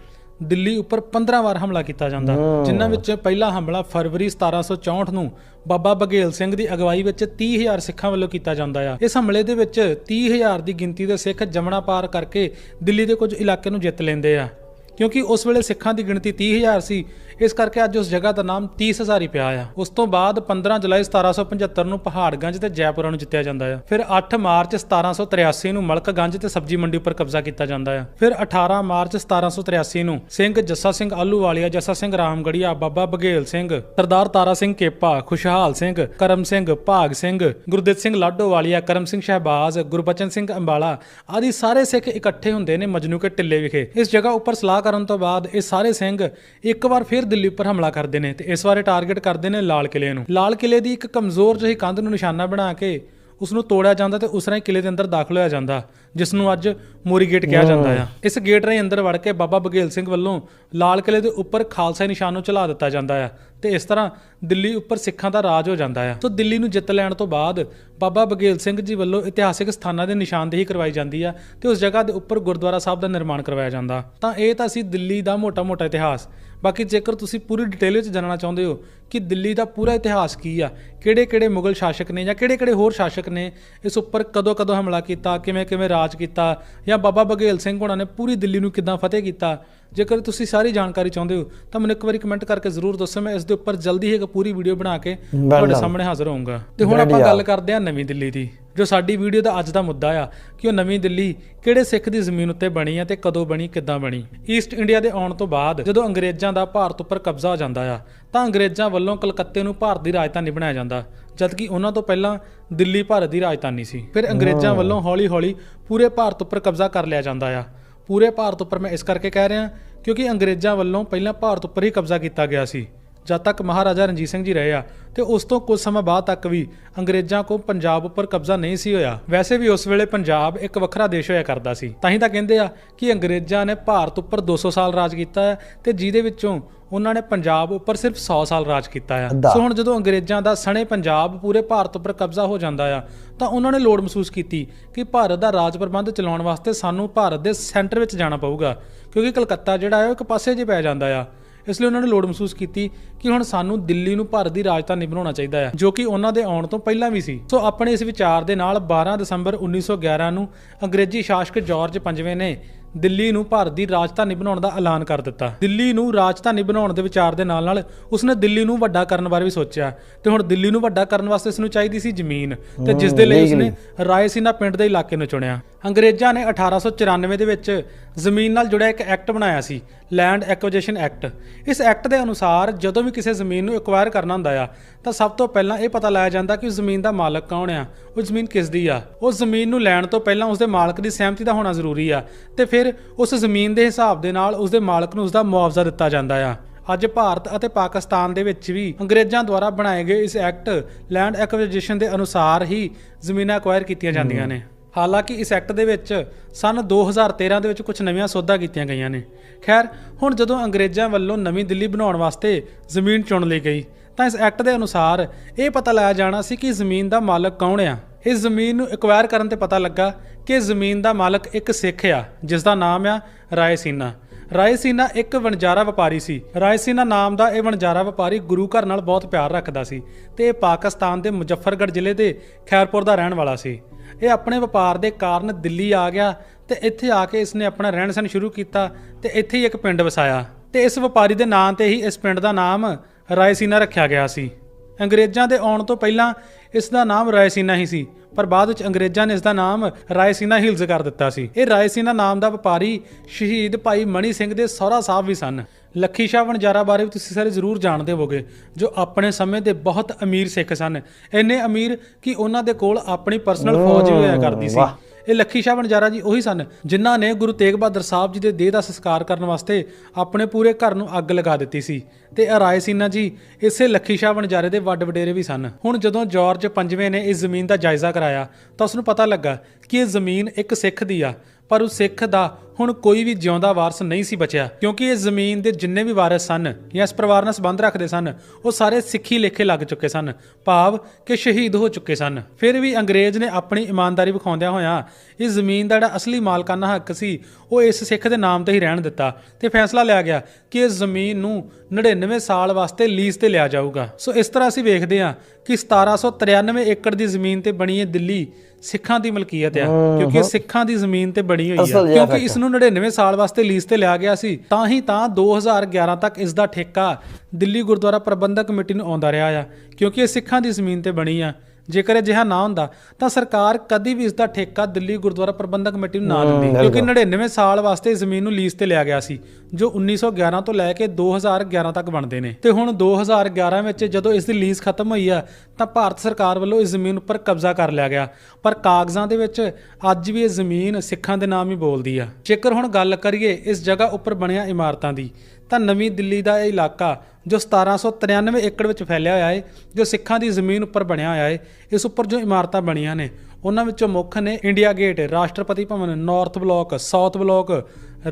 ਦਿੱਲੀ ਉੱਪਰ 15 ਵਾਰ ਹਮਲਾ ਕੀਤਾ ਜਾਂਦਾ। ਜਿਨ੍ਹਾਂ ਵਿੱਚ ਪਹਿਲਾ ਹਮਲਾ ਫਰਵਰੀ 1764 ਨੂੰ ਬਾਬਾ ਬਘੇਲ ਸਿੰਘ ਦੀ ਅਗਵਾਈ ਵਿੱਚ 30000 ਸਿੱਖਾਂ ਵੱਲੋਂ ਕੀਤਾ ਜਾਂਦਾ ਆ। ਇਸ ਹਮਲੇ ਦੇ ਵਿੱਚ 30000 ਦੀ ਗਿਣਤੀ ਦੇ ਸਿੱਖ ਜਮਣਾ ਪਾਰ ਕਰਕੇ ਦਿੱਲੀ ਦੇ ਕੁਝ ਇਲਾਕੇ ਨੂੰ ਜਿੱਤ ਲੈਂਦੇ ਆ। ਕਿਉਂਕਿ ਉਸ ਵੇਲੇ ਸਿੱਖਾਂ ਦੀ ਗਿਣਤੀ 30000 ਸੀ। ਇਸ ਕਰਕੇ ਅੱਜ ਉਸ ਜਗ੍ਹਾ ਦਾ ਨਾਮ 30000 ਹੀ ਪਿਆ ਆ। ਉਸ ਤੋਂ ਬਾਅਦ 15 ਜੁਲਾਈ 1775 ਨੂੰ ਪਹਾੜਗੰਜ ਤੇ ਜੈਪੁਰਾ ਨੂੰ ਜਿੱਤਿਆ ਜਾਂਦਾ ਆ। ਫਿਰ 8 ਮਾਰਚ 1783 ਨੂੰ ਮਲਕਗੰਜ ਤੇ ਸਬਜ਼ੀ ਮੰਡੀ ਉੱਪਰ ਕਬਜ਼ਾ ਕੀਤਾ ਜਾਂਦਾ ਆ। ਫਿਰ 18 ਮਾਰਚ 1783 ਨੂੰ ਸਿੰਘ ਜੱਸਾ ਸਿੰਘ ਆਲੂਵਾਲੀਆ ਜੱਸਾ ਸਿੰਘ ਰਾਮਗੜੀਆ, ਬਾਬਾ ਬਘੇਲ ਸਿੰਘ, ਸਰਦਾਰ ਤਾਰਾ ਸਿੰਘ ਕੇਪਾ, ਖੁਸ਼ਹਾਲ ਸਿੰਘ, ਕਰਮ ਸਿੰਘ ਭਾਗ ਸਿੰਘ, ਗੁਰਦਿੱਤ ਸਿੰਘ ਲਾਡੋਵਾਲੀਆ ਕਰਮ ਸਿੰਘ ਸ਼ਹਿਬਾਜ਼, ਗੁਰਬਚਨ ਸਿੰਘ ਅੰਬਾਲਾ ਆਦਿ ਸਾਰੇ ਸਿੱਖ ਇਕੱਠੇ ਹੁੰਦੇ ਨੇ ਮਜਨੂ ਕੇ ਟਿੱਲੇ ਵਿਖੇ। ਇਸ ਜਗ੍ਹਾ ਉੱਪਰ ਸਲਾਹ ਕਰਨ ਤੋਂ ਬਾਅਦ ਇਹ ਸਾਰੇ ਸਿੰਘ ਇੱਕ ਵਾਰ ਫਿਰ ਦਿੱਲੀ ਉੱਪਰ ਹਮਲਾ ਕਰਦੇ ਨੇ ਤੇ ਇਸ ਵਾਰੇ ਟਾਰਗੇਟ ਕਰਦੇ ਨੇ ਲਾਲ ਕਿਲੇ ਨੂੰ। ਲਾਲ ਕਿਲੇ ਦੀ ਇੱਕ ਕਮਜ਼ੋਰ ਜਿਹੀ ਕੰਧ ਨੂੰ ਨਿਸ਼ਾਨਾ ਬਣਾ ਕੇ ਉਸ ਨੂੰ ਤੋੜਿਆ ਜਾਂਦਾ ਤੇ ਉਸ ਰਾਹੀਂ ਕਿਲੇ ਦੇ ਅੰਦਰ ਦਾਖਲ ਹੋਇਆ ਜਾਂਦਾ ਜਿਸ ਨੂੰ ਅੱਜ ਮੋਰੀ ਗੇਟ ਕਿਹਾ ਜਾਂਦਾ ਆ। ਇਸ ਗੇਟ ਰਾਹੀਂ ਅੰਦਰ ਵੜ ਕੇ ਬਾਬਾ ਬਘੇਲ ਸਿੰਘ ਵੱਲੋਂ ਲਾਲ ਕਿਲੇ ਦੇ ਉੱਪਰ ਖਾਲਸਾ ਨਿਸ਼ਾਨ ਨੂੰ ਚਲਾ ਦਿੱਤਾ ਜਾਂਦਾ ਆ ਤੇ ਇਸ ਤਰ੍ਹਾਂ ਦਿੱਲੀ ਉੱਪਰ ਸਿੱਖਾਂ ਦਾ ਰਾਜ ਹੋ ਜਾਂਦਾ ਆ। ਸੋ ਦਿੱਲੀ ਨੂੰ ਜਿੱਤ ਲੈਣ ਤੋਂ ਬਾਅਦ ਬਾਬਾ ਬਘੇਲ ਸਿੰਘ ਜੀ ਵੱਲੋਂ ਇਤਿਹਾਸਿਕ ਸਥਾਨਾਂ ਦੇ ਨਿਸ਼ਾਨਦੇਹੀ ਕਰਵਾਈ ਜਾਂਦੀ ਆ ਤੇ ਉਸ ਜਗ੍ਹਾ ਦੇ ਉੱਪਰ ਗੁਰਦੁਆਰਾ ਸਾਹਿਬ ਦਾ ਨਿਰਮਾਣ ਕਰਵਾਇਆ ਜਾਂਦਾ। ਤਾਂ ਇਹ ਤਾਂ ਸੀ ਦਿੱਲੀ ਦਾ ਮੋਟਾ-ਮੋਟਾ ਇਤਿਹਾਸ। ਬਾਕੀ ਜੇਕਰ ਤੁਸੀਂ ਪੂਰੀ ਡਿਟੇਲ ਵਿੱਚ ਜਾਣਨਾ ਚਾਹੁੰਦੇ ਹੋ ਕਿ ਦਿੱਲੀ ਦਾ ਪੂਰਾ ਇਤਿਹਾਸ ਕੀ ਆ? ਕਿਹੜੇ-ਕਿਹੜੇ ਮੁਗਲ ਸ਼ਾਸਕ ਨੇ ਜਾਂ ਕਿਹੜੇ-ਕਿਹੜੇ ਹੋਰ ਸ਼ਾਸਕ ਨੇ ਇਸ ਉੱਪਰ ਕਦੋਂ-ਕਦੋਂ ਹਮਲਾ ਕੀਤਾ ਕਿਵੇਂ-ਕਿਵੇਂ ਰਾਜ ਕੀਤਾ ਜਾਂ ਬਾਬਾ ਬਘੇਲ ਸਿੰਘ ਹੋਣਾ ਨੇ ਪੂਰੀ ਦਿੱਲੀ ਨੂੰ ਕਿੱਦਾਂ ਫਤਿਹ ਕੀਤਾ? ਜੇਕਰ ਤੁਸੀਂ ਸਾਰੀ ਜਾਣਕਾਰੀ ਚਾਹੁੰਦੇ ਹੋ ਤਾਂ ਮੈਨੂੰ ਇੱਕ ਵਾਰੀ ਕਮੈਂਟ ਕਰਕੇ ਜ਼ਰੂਰ ਦੱਸੋ ਮੈਂ ਇਸ ਦੇ ਉੱਪਰ ਜਲਦੀ ਹੀ ਇੱਕ ਪੂਰੀ ਵੀਡੀਓ ਬਣਾ ਕੇ ਤੁਹਾਡੇ ਸਾਹਮਣੇ ਹਾਜ਼ਰ ਹੋਊਂਗਾ। ਤੇ ਹੁਣ ਆਪਾਂ ਗੱਲ ਕਰਦੇ ਹਾਂ ਨਵੀਂ ਦਿੱਲੀ ਦੀ ਜੋ ਸਾਡੀ ਵੀਡੀਓ ਦਾ ਅੱਜ ਦਾ ਮੁੱਦਾ ਆ ਕਿ ਉਹ ਨਵੀਂ ਦਿੱਲੀ ਕਿਹੜੇ ਸਿੱਖ ਦੀ ਜ਼ਮੀਨ ਉੱਤੇ ਬਣੀ ਆ ਤੇ ਕਦੋਂ ਬਣੀ ਕਿੱਦਾਂ ਬਣੀ। ਈਸਟ ਇੰਡੀਆ ਦੇ ਆਉਣ ਤੋਂ ਬਾਅਦ ਜਦੋਂ ਅੰਗਰੇਜ਼ਾਂ ਦਾ ਭਾਰਤ ਉੱਪਰ ਕਬਜ਼ਾ ਹੋ ਜਾਂਦਾ ਆ ਤਾਂ ਅੰਗਰੇਜ਼ਾਂ ਵੱਲੋਂ ਕਲਕੱਤੇ ਨੂੰ ਭਾਰਤ ਦੀ ਰਾਜਧਾਨੀ ਬਣਾਇਆ ਜਾਂਦਾ ਜਦਕਿ ਉਹਨਾਂ ਤੋਂ ਪਹਿਲਾਂ ਦਿੱਲੀ ਭਾਰਤ ਦੀ ਰਾਜਧਾਨੀ ਸੀ। ਫਿਰ ਅੰਗਰੇਜ਼ਾਂ ਵੱਲੋਂ ਹੌਲੀ-ਹੌਲੀ ਪੂਰੇ ਭਾਰਤ ਉੱਪਰ ਕਬਜ਼ਾ ਕਰ ਲਿਆ ਜਾਂਦਾ ਆ। ਪੂਰੇ ਭਾਰਤ ਉੱਪਰ ਮੈਂ ਇਸ ਕਰਕੇ ਕਹਿ ਰਿਹਾ ਕਿਉਂਕਿ ਅੰਗਰੇਜ਼ਾਂ ਵੱਲੋਂ ਪਹਿਲਾਂ ਭਾਰਤ ਉੱਪਰ ਹੀ ਕਬਜ਼ਾ ਕੀਤਾ ਗਿਆ ਸੀ। ਜਦ ਤੱਕ ਮਹਾਰਾਜਾ ਰਣਜੀਤ ਸਿੰਘ ਜੀ ਰਹੇ ਆ ਤੇ ਉਸ ਤੋਂ ਕੁਝ ਸਮਾਂ ਬਾਅਦ ਤੱਕ ਵੀ ਅੰਗਰੇਜ਼ਾਂ ਕੋਲ ਪੰਜਾਬ ਉੱਪਰ ਕਬਜ਼ਾ ਨਹੀਂ ਸੀ ਹੋਇਆ। ਵੈਸੇ ਵੀ ਉਸ ਵੇਲੇ ਪੰਜਾਬ ਇੱਕ ਵੱਖਰਾ ਦੇਸ਼ ਹੋਇਆ ਕਰਦਾ ਸੀ। ਤਾਂ ਹੀ ਤਾਂ ਕਹਿੰਦੇ ਆ ਕਿ ਅੰਗਰੇਜ਼ਾਂ ਨੇ ਭਾਰਤ ਉੱਪਰ 200 ਸਾਲ ਰਾਜ ਕੀਤਾ ਹੈ ਤੇ ਜਿਹਦੇ ਵਿੱਚੋਂ ਉਹਨਾਂ ਨੇ ਪੰਜਾਬ ਉੱਪਰ ਸਿਰਫ 100 ਸਾਲ ਰਾਜ ਕੀਤਾ ਆ। ਸੋ ਹੁਣ ਜਦੋਂ ਅੰਗਰੇਜ਼ਾਂ ਦਾ ਸਣੇ ਪੰਜਾਬ ਪੂਰੇ ਭਾਰਤ ਉੱਪਰ ਕਬਜ਼ਾ ਹੋ ਜਾਂਦਾ ਆ ਤਾਂ ਉਹਨਾਂ ਨੇ ਲੋੜ ਮਹਿਸੂਸ ਕੀਤੀ ਕਿ ਭਾਰਤ ਦਾ ਰਾਜ ਪ੍ਰਬੰਧ ਚਲਾਉਣ ਵਾਸਤੇ ਸਾਨੂੰ ਭਾਰਤ ਦੇ ਸੈਂਟਰ ਵਿੱਚ ਜਾਣਾ ਪਊਗਾ ਕਿਉਂਕਿ ਕਲਕੱਤਾ ਜਿਹੜਾ ਹੈ ਉਹ ਇੱਕ ਪਾਸੇ 'ਚ ਪੈ ਜਾਂਦਾ ਆ। ਇਸ ਲਈ ਉਹਨਾਂ ਨੇ ਲੋੜ ਮਹਿਸੂਸ ਕੀਤੀ ਕਿ ਹੁਣ ਸਾਨੂੰ ਦਿੱਲੀ ਨੂੰ ਭਾਰਤ ਦੀ ਰਾਜਧਾਨੀ ਬਣਾਉਣਾ ਚਾਹੀਦਾ ਹੈ ਜੋ ਕਿ ਉਹਨਾਂ ਦੇ ਆਉਣ ਤੋਂ ਪਹਿਲਾਂ ਵੀ ਸੀ। ਸੋ ਆਪਣੇ ਇਸ ਵਿਚਾਰ ਦੇ ਨਾਲ 12 ਦਸੰਬਰ 1911 ਨੂੰ ਅੰਗਰੇਜ਼ੀ ਸ਼ਾਸਕ ਜਾਰਜ ਪੰਜਵੇਂ ਨੇ ਦਿੱਲੀ ਨੂੰ ਭਾਰਤ ਦੀ ਰਾਜਧਾਨੀ ਬਣਾਉਣ ਦਾ ਐਲਾਨ ਕਰ ਦਿੱਤਾ। ਦਿੱਲੀ ਨੂੰ ਰਾਜਧਾਨੀ ਬਣਾਉਣ ਦੇ ਵਿਚਾਰ ਦੇ ਨਾਲ ਨਾਲ ਉਸਨੇ ਦਿੱਲੀ ਨੂੰ ਵੱਡਾ ਕਰਨ ਬਾਰੇ ਵੀ ਸੋਚਿਆ ਤੇ ਹੁਣ ਦਿੱਲੀ ਨੂੰ ਵੱਡਾ ਕਰਨ ਵਾਸਤੇ ਇਸ ਨੂੰ ਚਾਹੀਦੀ ਸੀ ਜ਼ਮੀਨ ਤੇ ਜਿਸ ਦੇ ਲਈ ਉਸਨੇ ਰਾਇਸੀਨਾ ਪਿੰਡ ਦੇ ਇਲਾਕੇ ਨੂੰ ਚੁਣਿਆ। ਅੰਗਰੇਜ਼ਾਂ ਨੇ 1894 ਦੇ ਵਿੱਚ ਜ਼ਮੀਨ ਨਾਲ ਜੁੜਿਆ ਇੱਕ ਐਕਟ ਬਣਾਇਆ ਸੀ ਲੈਂਡ ਐਕੁਜੀਸ਼ਨ ਐਕਟ ਇਸ ਐਕਟ ਦੇ ਅਨੁਸਾਰ ਜਦੋਂ ਵੀ ਕਿਸੇ ਜ਼ਮੀਨ ਨੂੰ ਐਕਵਾਇਰ ਕਰਨਾ ਹੁੰਦਾ ਆ, ਤਾਂ ਸਭ ਤੋਂ ਪਹਿਲਾਂ ਇਹ ਪਤਾ ਲਾਇਆ ਜਾਂਦਾ ਕਿ ਉਸ ਜ਼ਮੀਨ ਦਾ ਮਾਲਕ ਕੌਣ ਆ, ਉਹ ਜ਼ਮੀਨ ਕਿਸ ਦੀ ਆ। ਉਸ ਜ਼ਮੀਨ ਨੂੰ ਲੈਣ ਤੋਂ ਪਹਿਲਾਂ ਉਸ ਦੇ ਮਾਲਕ ਦੀ ਸਹਿਮਤੀ ਦਾ ਹੋਣਾ ਜ਼ਰੂਰੀ ਆ ਤੇ ਫਿਰ ਉਸ ਜ਼ਮੀਨ ਦੇ ਹਿਸਾਬ ਦੇ ਨਾਲ ਉਸ ਦੇ ਮਾਲਕ ਨੂੰ ਉਸ ਦਾ ਮੁਆਵਜ਼ਾ ਦਿੱਤਾ ਜਾਂਦਾ ਆ। ਅੱਜ ਭਾਰਤ ਅਤੇ ਪਾਕਿਸਤਾਨ ਦੇ ਵਿੱਚ ਵੀ ਅੰਗਰੇਜ਼ਾਂ ਦੁਆਰਾ ਬਣਾਏ ਗਏ ਇਸ ਐਕਟ ਲੈਂਡ ਐਕੁਜੀਸ਼ਨ ਦੇ ਅਨੁਸਾਰ ਹੀ ਜ਼ਮੀਨਾਂ ਐਕਵਾਇਰ ਕੀਤੀਆਂ ਜਾਂਦੀਆਂ ਨੇ। ਹਾਲਾਂਕਿ ਇਸ ਐਕਟ ਦੇ ਵਿੱਚ ਸਨ 2013 ਦੇ ਵਿੱਚ ਕੁਝ ਨਵੀਆਂ ਸੋਧਾਂ ਕੀਤੀਆਂ ਗਈਆਂ ਨੇ। ਖੈਰ, ਹੁਣ ਜਦੋਂ ਅੰਗਰੇਜ਼ਾਂ ਵੱਲੋਂ ਨਵੀਂ ਦਿੱਲੀ ਬਣਾਉਣ ਵਾਸਤੇ ਜ਼ਮੀਨ ਚੁਣ ਲਈ ਗਈ, ਤਾਂ ਇਸ ਐਕਟ ਦੇ ਅਨੁਸਾਰ ਇਹ ਪਤਾ ਲਾਇਆ ਜਾਣਾ ਸੀ ਕਿ ਜ਼ਮੀਨ ਦਾ ਮਾਲਕ ਕੌਣ ਆ। ਇਸ ਜ਼ਮੀਨ ਨੂੰ ਐਕਵਾਇਰ ਕਰਨ ਤੇ ਪਤਾ ਲੱਗਾ ਕਿ ਜ਼ਮੀਨ ਦਾ ਮਾਲਕ ਇੱਕ ਸਿੱਖ ਆ, ਜਿਸ ਦਾ ਨਾਮ ਆ ਰਾਏਸੀਨਾ। ਰਾਏਸੀਨਾ ਇੱਕ ਵਣਜਾਰਾ ਵਪਾਰੀ ਸੀ। ਰਾਏਸੀਨਾ ਨਾਮ ਦਾ ਇਹ ਵਣਜਾਰਾ ਵਪਾਰੀ ਗੁਰੂ ਘਰ ਨਾਲ ਬਹੁਤ ਪਿਆਰ ਰੱਖਦਾ ਸੀ ਤੇ ਇਹ ਪਾਕਿਸਤਾਨ ਦੇ ਮੁਜ਼ੱਫਰਗੜ੍ਹ ਜ਼ਿਲ੍ਹੇ ਦੇ ਖੈਰਪੁਰ ਦਾ ਰਹਿਣ ਵਾਲਾ ਸੀ। ਇਹ ਆਪਣੇ ਵਪਾਰ ਦੇ ਕਾਰਨ ਦਿੱਲੀ ਆ ਗਿਆ ਤੇ ਇੱਥੇ ਆ ਕੇ ਇਸਨੇ ਆਪਣਾ ਰਹਿਣ ਸਹਿਣ ਸ਼ੁਰੂ ਕੀਤਾ ਤੇ ਇੱਥੇ ਹੀ ਇੱਕ ਪਿੰਡ ਵਸਾਇਆ। ਤੇ ਇਸ ਵਪਾਰੀ ਦੇ ਨਾਂ ਤੇ ਹੀ ਇਸ ਪਿੰਡ ਦਾ ਨਾਮ ਰਾਏਸੀਨਾ ਰੱਖਿਆ ਗਿਆ ਸੀ। ਅੰਗਰੇਜ਼ਾਂ ਦੇ ਆਉਣ ਤੋਂ ਪਹਿਲਾਂ ਇਸ ਦਾ ਨਾਮ ਰਾਏਸੀਨਾ ਹੀ ਸੀ, ਪਰ ਬਾਅਦ ਵਿੱਚ ਅੰਗਰੇਜ਼ਾਂ ਨੇ ਇਸ ਦਾ ਨਾਮ ਰਾਏਸੀਨਾ ਹਿਲਜ਼ ਕਰ ਦਿੱਤਾ ਸੀ। ਇਹ ਰਾਏਸੀਨਾ ਨਾਮ ਦਾ ਵਪਾਰੀ ਸ਼ਹੀਦ ਭਾਈ ਮਣੀ ਸਿੰਘ ਦੇ ਸਹੁਰਾ ਸਾਹਿਬ ਵੀ ਸਨ। ਲੱਖੀ ਸ਼ਾਹ ਵਣਜਾਰਾ ਬਾਰੇ ਵੀ ਤੁਸੀਂ ਸਾਰੇ ਜ਼ਰੂਰ ਜਾਣਦੇ ਹੋਗੇ ਜੋ ਆਪਣੇ ਸਮੇਂ ਦੇ ਬਹੁਤ ਅਮੀਰ ਸਿੱਖ ਸਨ। ਇੰਨੇ ਅਮੀਰ ਕਿ ਉਹਨਾਂ ਦੇ ਕੋਲ ਆਪਣੀ ਪਰਸਨਲ ਫੌਜ ਵੀ ਹੋਇਆ ਕਰਦੀ ਸੀ। ਇਹ ਲੱਖੀ ਸ਼ਾਹ ਵਣਜਾਰਾ ਜੀ ਉਹੀ ਸਨ, ਜਿਨ੍ਹਾਂ ਨੇ ਗੁਰੂ ਤੇਗ ਬਹਾਦਰ ਸਾਹਿਬ ਜੀ ਦੇ ਦੇਹ ਦਾ ਸੰਸਕਾਰ ਕਰਨ ਵਾਸਤੇ ਆਪਣੇ ਪੂਰੇ ਘਰ ਨੂੰ ਅੱਗ ਲਗਾ ਦਿੱਤੀ ਸੀ। ਤੇ ਇਹ ਰਾਏ ਜੀ, ਇਸੇ ਲੱਖੀ ਸ਼ਾਹ ਵਣਜਾਰੇ ਦੇ ਵੱਡ ਵਡੇਰੇ ਵੀ ਸਨ। ਹੁਣ ਜਦੋਂ ਜਾਰਜ ਪੰਜਵੇਂ ਨੇ ਇਸ ਜ਼ਮੀਨ ਦਾ ਜਾਇਜ਼ਾ ਕਰਾਇਆ, ਤਾਂ ਉਸ ਨੂੰ ਪਤਾ ਲੱਗਾ ਕਿ ਇਹ ਜ਼ਮੀਨ ਇੱਕ ਸਿੱਖ ਦੀ ਆ। ਪਰ ਉਹ ਸਿੱਖ ਦਾ ਹੁਣ ਕੋਈ ਵੀ ਜਿਉਂਦਾ ਵਾਰਸ ਨਹੀਂ ਸੀ ਬਚਿਆ। ਕਿਉਂਕਿ ਇਹ ਜ਼ਮੀਨ ਦੇ ਜਿੰਨੇ ਵੀ ਵਾਰਿਸ ਸਨ ਜਾਂ ਇਸ ਪਰਿਵਾਰ ਨਾਲ ਸੰਬੰਧ ਰੱਖਦੇ ਸਨ, ਉਹ ਸਾਰੇ ਸਿੱਖੀ ਲੇਖੇ ਲੱਗ ਚੁੱਕੇ ਸਨ। ਭਾਵ ਕਿ ਸ਼ਹੀਦ ਹੋ ਚੁੱਕੇ ਸਨ। ਫਿਰ ਵੀ ਅੰਗਰੇਜ਼ ਨੇ ਆਪਣੀ ਇਮਾਨਦਾਰੀ ਵਿਖਾਉਂਦਿਆਂ ਹੋਇਆਂ ਇਸ ਜ਼ਮੀਨ ਦਾ ਜਿਹੜਾ ਅਸਲੀ ਮਾਲਕਾਨਾ ਹੱਕ ਸੀ ਉਹ ਇਸ ਸਿੱਖ ਦੇ ਨਾਮ ਤੇ ਹੀ ਰਹਿਣ ਦਿੱਤਾ ਤੇ ਫੈਸਲਾ ਲਿਆ ਗਿਆ ਕਿ ਇਸ ਜ਼ਮੀਨ ਨੂੰ 99 ਸਾਲ ਵਾਸਤੇ ਲੀਜ਼ ਤੇ ਲਿਆ ਜਾਊਗਾ। ਸੋ ਇਸ ਤਰ੍ਹਾਂ ਅਸੀਂ ਵੇਖਦੇ ਹਾਂ ਕਿ 1793 ਏਕੜ ਦੀ ਜ਼ਮੀਨ ਤੇ ਬਣੀ ਇਹ ਦਿੱਲੀ ਸਿੱਖਾਂ ਦੀ ਮਲਕੀਅਤ ਆ ਕਿਉਂਕਿ ਇਹ ਸਿੱਖਾਂ ਦੀ ਜ਼ਮੀਨ ਤੇ ਬਣੀ ਹੋਈ ਜਿਹਾ ਕਿਉਂਕਿ ਇਸ ਨੂੰ 99 ਸਾਲ ਵਾਸਤੇ ਲੀਜ਼ ਤੇ ਲਿਆ ਗਿਆ ਸੀ ਤਾਂ ਹੀ ਤਾਂ 2011 ਤੱਕ ਇਸ ਦਾ ਠੇਕਾ ਦਿੱਲੀ ਗੁਰਦੁਆਰਾ ਪ੍ਰਬੰਧਕ ਕਮੇਟੀ ਨੂੰ ਆਉਂਦਾ ਰਿਹਾ ਆ ਕਿਉਂਕਿ ਇਹ ਸਿੱਖਾਂ ਦੀ ਜ਼ਮੀਨ ਤੇ ਬਣੀ ਆ। ਜੇਕਰ ਅਜਿਹਾ ਨਾ ਹੁੰਦਾ ਤਾਂ ਸਰਕਾਰ ਕਦੀ ਵੀ ਇਸ ਦਾ ਠੇਕਾ ਦਿੱਲੀ ਗੁਰਦੁਆਰਾ ਪ੍ਰਬੰਧਕ ਕਮੇਟੀ ਨੂੰ ਨਾ ਦਿੰਦੀ ਕਿਉਂਕਿ 99 ਸਾਲ ਵਾਸਤੇ ਜ਼ਮੀਨ ਨੂੰ ਲੀਜ਼ ਤੇ ਲਿਆ ਗਿਆ ਸੀ ਜੋ 1911 ਤੋਂ ਲੈ ਕੇ 2011 ਤੱਕ ਬਣਦੇ ਨੇ। ਤੇ ਹੁਣ 2011 ਵਿੱਚ ਜਦੋਂ ਇਸ ਦੀ ਲੀਜ਼ ਖਤਮ ਹੋਈ ਆ ਤਾਂ ਭਾਰਤ ਸਰਕਾਰ ਵੱਲੋਂ ਇਸ ਜ਼ਮੀਨ ਉੱਪਰ ਕਬਜ਼ਾ ਕਰ ਲਿਆ ਗਿਆ। ਪਰ ਕਾਗਜ਼ਾਂ ਦੇ ਵਿੱਚ ਅੱਜ ਵੀ ਇਹ ਜ਼ਮੀਨ ਸਿੱਖਾਂ ਦੇ ਨਾਮ ਹੀ ਬੋਲਦੀ ਆ। ਜੇਕਰ ਹੁਣ ਗੱਲ ਕਰੀਏ ਇਸ ਜਗ੍ਹਾ ਉੱਪਰ ਬਣਿਆ ਇਮਾਰਤਾਂ ਦੀ ਤਾਂ ਨਵੀਂ ਦਿੱਲੀ ਦਾ ਇਹ ਇਲਾਕਾ, ਜੋ 1793 ਏਕੜ ਵਿੱਚ ਫੈਲਿਆ ਹੋਇਆ ਹੈ ਜੋ ਸਿੱਖਾਂ ਦੀ ਜ਼ਮੀਨ ਉੱਪਰ ਬਣਿਆ ਹੋਇਆ ਹੈ ਇਸ ਉੱਪਰ ਜੋ ਇਮਾਰਤਾਂ ਬਣੀਆਂ ਨੇ, ਉਹਨਾਂ ਵਿੱਚੋਂ ਮੁੱਖ ਨੇ India Gate, Rashtrapati Bhavan, North Block, South Block,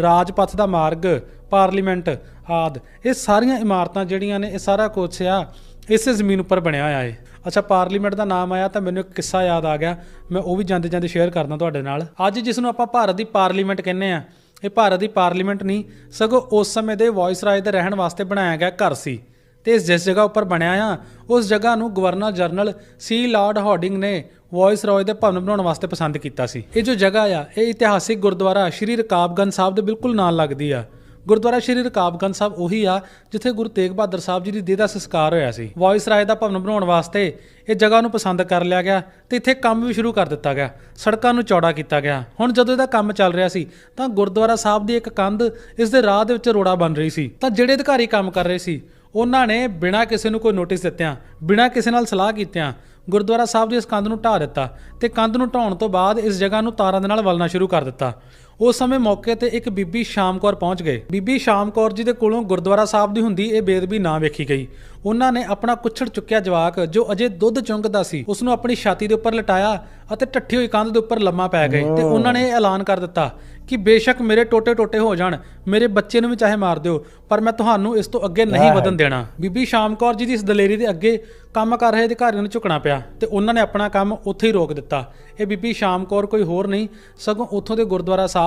Rajpath ਦਾ ਮਾਰਗ, ਪਾਰਲੀਮੈਂਟ ਆਦ। ਇਹ ਸਾਰੀਆਂ ਇਮਾਰਤਾਂ ਜਿਹੜੀਆਂ ਨੇ, ਇਹ ਸਾਰਾ ਕੁਛ ਆ, ਇਸੇ ਜ਼ਮੀਨ ਉੱਪਰ ਬਣਿਆ ਹੋਇਆ ਹੈ ਅੱਛਾ, ਪਾਰਲੀਮੈਂਟ ਦਾ ਨਾਮ ਆਇਆ ਤਾਂ ਮੈਨੂੰ ਇੱਕ ਕਿੱਸਾ ਯਾਦ ਆ ਗਿਆ, ਮੈਂ ਉਹ ਵੀ ਜਾਂਦੇ ਜਾਂਦੇ ਸ਼ੇਅਰ ਕਰਦਾ ਤੁਹਾਡੇ ਨਾਲ। ਅੱਜ ਜਿਸ ਨੂੰ ਆਪਾਂ ਭਾਰਤ ਦੀ ਪਾਰਲੀਮੈਂਟ ਕਹਿੰਦੇ ਆ ਇਹ ਭਾਰਤ ਦੀ ਪਾਰਲੀਮੈਂਟ ਨਹੀਂ, ਸਗੋਂ ਉਸ ਸਮੇਂ ਦੇ ਵਾਇਸਰਾਏ ਦੇ ਰਹਿਣ ਵਾਸਤੇ ਬਣਾਇਆ ਗਿਆ ਘਰ ਸੀ। ਤੇ ਇਸ ਜਿਸ ਜਗ੍ਹਾ ਉੱਪਰ ਬਣਿਆ ਆ, ਉਸ ਜਗ੍ਹਾ ਨੂੰ ਗਵਰਨਰ ਜਨਰਲ ਸੀ ਲਾਰਡ ਹਾਰਡਿੰਗ ਨੇ ਵਾਇਸ ਰॉय ਦੇ ਭਵਨ ਬਣਾਉਣ ਵਾਸਤੇ ਪਸੰਦ ਕੀਤਾ ਸੀ। ਇਹ ਜੋ ਜਗ੍ਹਾ ਆ, ਇਹ ਇਤਿਹਾਸਿਕ ਗੁਰਦੁਆਰਾ ਸ਼੍ਰੀ ਰਕਾਬਗੰਜ ਸਾਹਿਬ ਦੇ ਬਿਲਕੁਲ ਨਾਲ ਲੱਗਦੀ ਆ। ਗੁਰਦੁਆਰਾ ਸ਼੍ਰੀ ਰਕਾਬਗੰਜ ਸਾਹਿਬ ਉਹੀ ਆ, ਜਿੱਥੇ ਗੁਰੂ ਤੇਗ ਬਹਾਦਰ ਸਾਹਿਬ ਜੀ ਦੀ ਦੇਹ ਦਾ ਸੰਸਕਾਰ ਹੋਇਆ ਸੀ। ਵਾਇਸ ਰਾਏ ਦਾ ਭਵਨ ਬਣਾਉਣ ਵਾਸਤੇ ਇਹ ਜਗ੍ਹਾ ਨੂੰ ਪਸੰਦ ਕਰ ਲਿਆ ਗਿਆ ਤੇ ਇੱਥੇ ਕੰਮ ਵੀ ਸ਼ੁਰੂ ਕਰ ਦਿੱਤਾ ਗਿਆ, ਸੜਕਾਂ ਨੂੰ ਚੌੜਾ ਕੀਤਾ ਗਿਆ। ਹੁਣ ਜਦੋਂ ਇਹਦਾ ਕੰਮ ਚੱਲ ਰਿਹਾ ਸੀ, ਤਾਂ ਗੁਰਦੁਆਰਾ ਸਾਹਿਬ ਦੀ ਇੱਕ ਕੰਧ ਇਸ ਦੇ ਰਾਹ ਦੇ ਵਿੱਚ ਰੋੜਾ ਬਣ ਰਹੀ ਸੀ। ਤਾਂ ਜਿਹੜੇ ਅਧਿਕਾਰੀ ਕੰਮ ਕਰ ਰਹੇ ਸੀ, ਉਹਨਾਂ ਨੇ ਬਿਨਾਂ ਕਿਸੇ ਨੂੰ ਕੋਈ ਨੋਟਿਸ ਦਿੱਤਿਆਂ, ਬਿਨਾਂ ਕਿਸੇ ਨਾਲ ਸਲਾਹ ਕੀਤਿਆਂ, ਗੁਰਦੁਆਰਾ ਸਾਹਿਬ ਦੀ ਇਸ ਕੰਧ ਨੂੰ ਢਾਹ ਦਿੱਤਾ ਤੇ ਕੰਧ ਨੂੰ ਢਾਉਣ ਤੋਂ ਬਾਅਦ ਇਸ ਜਗ੍ਹਾ ਨੂੰ ਤਾਰਾਂ ਦੇ ਨਾਲ ਵਲਣਾ ਸ਼ੁਰੂ ਕਰ ਦਿੱਤਾ। ਉਸ ਸਮੇਂ ਮੌਕੇ ਤੇ ਇੱਕ ਬੀਬੀ ਸ਼ਾਮ ਕੌਰ ਪਹੁੰਚ ਗਏ। ਬੀਬੀ ਸ਼ਾਮ ਕੌਰ ਜੀ ਦੇ ਕੋਲੋਂ ਗੁਰਦੁਆਰਾ ਸਾਹਿਬ ਦੀ ਹੁੰਦੀ ਇਹ ਬੇਦਬੀ ਨਾ ਵੇਖੀ ਗਈ। ਉਹਨਾਂ ਨੇ ਆਪਣਾ ਕੁੱਛੜ ਚੁੱਕਿਆ ਜਵਾਕ ਜੋ ਅਜੇ ਦੁੱਧ ਚੁੰਗਦਾ ਸੀ ਉਸ ਨੂੰ ਆਪਣੀ ਛਾਤੀ ਦੇ ਉੱਪਰ ਲਟਾਇਆ ਅਤੇ ਟੱਠੀ ਹੋਈ ਕੰਧ ਦੇ ਉੱਪਰ ਲੰਮਾ ਪੈ ਗਏ ਤੇ ਉਹਨਾਂ ਨੇ ਇਹ ਐਲਾਨ ਕਰ ਦਿੱਤਾ ਕਿ ਬੇਸ਼ੱਕ ਮੇਰੇ ਟੋਟੇ ਟੋਟੇ ਹੋ ਜਾਣ ਮੇਰੇ ਬੱਚੇ ਨੂੰ ਵੀ ਚਾਹੇ ਮਾਰ ਦਿਓ ਪਰ ਮੈਂ ਤੁਹਾਨੂੰ ਇਸ ਤੋਂ ਅੱਗੇ ਨਹੀਂ ਵਧਣ ਦੇਣਾ। ਬੀਬੀ ਸ਼ਾਮ ਕੌਰ ਜੀ ਦੀ ਇਸ ਦਲੇਰੀ ਦੇ ਅੱਗੇ ਕੰਮ ਕਰ ਰਹੇ ਅਧਿਕਾਰੀਆਂ ਨੂੰ ਝੁਕਣਾ ਪਿਆ ਤੇ ਉਹਨਾਂ ਨੇ ਆਪਣਾ ਕੰਮ ਉੱਥੇ ਹੀ ਰੋਕ ਦਿੱਤਾ। ਇਹ ਬੀਬੀ ਸ਼ਾਮ ਕੌਰ ਕੋਈ ਹੋਰ ਨਹੀਂ ਸਗੋਂ ਉੱਥੋਂ ਦੇ ਗੁਰਦੁਆਰਾ ਸਾਹਿਬ